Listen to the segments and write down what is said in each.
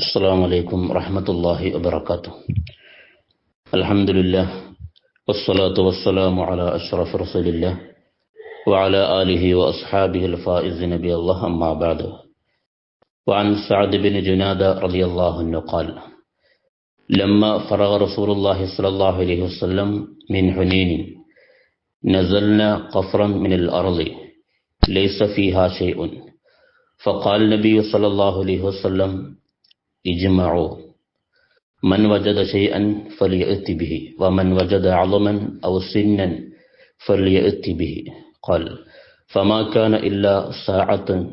السلام عليكم ورحمة الله وبركاته. الحمد لله والصلاة والسلام على أشرف رسول الله وعلى آله وأصحابه الفائز نبي الله أما بعد. وعن سعد بن جنادة رضي الله عنه قال لما فرغ رسول الله صلى الله عليه وسلم من حنين نزلنا قفرا من الأرض ليس فيها شيء. فقال النبي صلى الله عليه وسلم اجمعوا. من وجد شيئا فليأت به ومن وجد عظما أو سنا فليأت به. قال فما كان إلا ساعة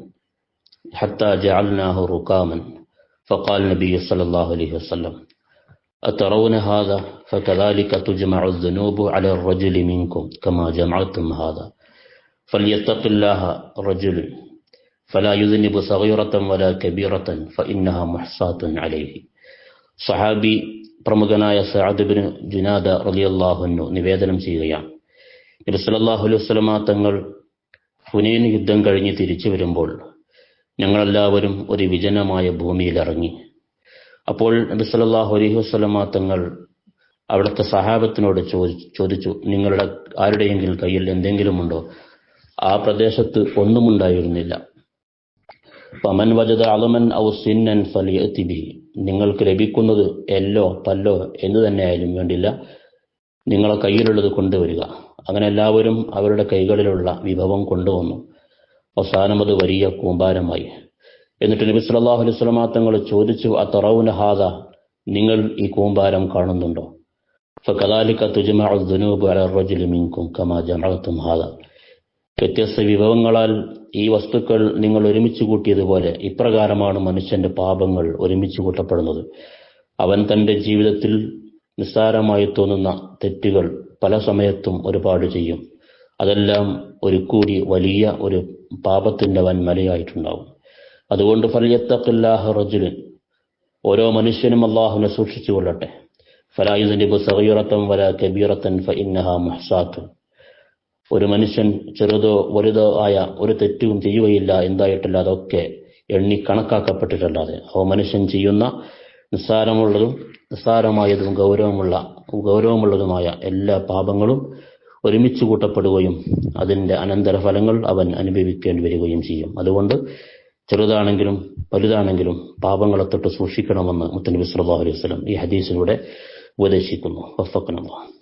حتى جعلناه ركاما فقال النبي صلى الله عليه وسلم أترون هذا؟ فكذلك تجمع الذنوب على الرجل منكم كما جمعتم هذا. فليتق الله رجل ഫലാ യുദിനിബ് സഹീറത്തം വല കബീറത്തൻ ഫഇന്നഹ മുഹ്സാത്തുൻ അലൈഹി സഹാബി പ്രമുഖനായ സഅദ്ബിൻ ജുനാദ റളിയല്ലാഹുന്നു നിവേദനം ചെയ്യുകയാണ്. നബിസല്ലാഹു അലൈഹി വസ്ലമ തങ്ങൾ ഹുനൈൻ യുദ്ധം കഴിഞ്ഞ് തിരിച്ചു വരുമ്പോൾ ഞങ്ങളെല്ലാവരും ഒരു വിജനമായ ഭൂമിയിൽ ഇറങ്ങി അപ്പോൾ നബിസല്ലാഹു അലൈഹി വസ്ലമ തങ്ങൾ അവിടുത്തെ സഹാബത്തിനോട് ചോദിച്ചു നിങ്ങളുടെ ആരുടെയെങ്കിലും കയ്യിൽ എന്തെങ്കിലുമുണ്ടോ? ആ പ്രദേശത്ത് ഒന്നുമുണ്ടായിരുന്നില്ല. ഔ സിന്നൻ ഫലിയത്തിബി നിങ്ങൾക്ക് ലഭിക്കുന്നത് എല്ലോ പല്ലോ എന്ന് തന്നെയായാലും വേണ്ടില്ല. നിങ്ങളെ കയ്യിലുള്ളത് കൊണ്ടുവരിക. അങ്ങനെ എല്ലാവരും അവരുടെ കൈകളിലുള്ള വിഭവം കൊണ്ടുവന്നു. അവസാനം അത് വലിയ കൂമ്പാരമായി. എന്നിട്ട് നബി സല്ലല്ലാഹു അലൈഹി വസല്ലമ തങ്ങൾ ചോദിച്ചു ആ അത്തറൗന ഹാദ? നിങ്ങൾ ഈ കൂമ്പാരം കാണുന്നുണ്ടോ? ഫകദാലിക തുജ്മഉ ദുനൂബ് അല റജുലി മിൻകും കമാ ജമഅതും ഹാദ. വ്യത്യസ്ത വിഭവങ്ങളാൽ ഈ വസ്തുക്കൾ നിങ്ങൾ ഒരുമിച്ച് കൂട്ടിയതുപോലെ ഇപ്രകാരമാണ് മനുഷ്യന്റെ പാപങ്ങൾ ഒരുമിച്ച് കൂട്ടപ്പെടുന്നത്. അവൻ തന്റെ ജീവിതത്തിൽ നിസ്സാരമായി തോന്നുന്ന തെറ്റുകൾ പല സമയത്തും ഒരുപാട് ചെയ്യും. അതെല്ലാം ഒരു കൂടി വലിയ ഒരു പാപത്തിന്റെ വൻമലയായിട്ടുണ്ടാവും അതുകൊണ്ട് ഫലിയത്തഖില്ലാഹ റജുലിൻ ഓരോ മനുഷ്യനും അള്ളാഹുവിനെ സൂക്ഷിച്ചു കൊള്ളട്ടെ ഫലായുദിനിബു സഹീറത്തം വല കബീറത്തൻ ഫ ഇന്നഹ മുഹ്സാത്തുൻ. ഒരു മനുഷ്യൻ ചെറുതോ വലുതോ ആയ ഒരു തെറ്റും ചെയ്യുകയില്ല എന്തായിട്ടില്ല അതൊക്കെ എണ്ണി കണക്കാക്കപ്പെട്ടിട്ടല്ലാതെ. ആ മനുഷ്യൻ ചെയ്യുന്ന നിസ്സാരമുള്ളതും നിസ്സാരമായതും ഗൗരവമുള്ള ഗൗരവമുള്ളതുമായ എല്ലാ പാപങ്ങളും ഒരുമിച്ച് കൂട്ടപ്പെടുകയും അതിന്റെ അനന്തരഫലങ്ങൾ അവൻ അനുഭവിക്കേണ്ടി വരികയും ചെയ്യും. അതുകൊണ്ട് ചെറുതാണെങ്കിലും വലുതാണെങ്കിലും പാപങ്ങളെ തൊട്ട് സൂക്ഷിക്കണമെന്ന് മുത്തനബി സല്ലല്ലാഹു അലൈഹി വസല്ലം ഈ ഹദീസിലൂടെ ഉപദേശിക്കുന്നു. വഫഖനല്ലാഹ്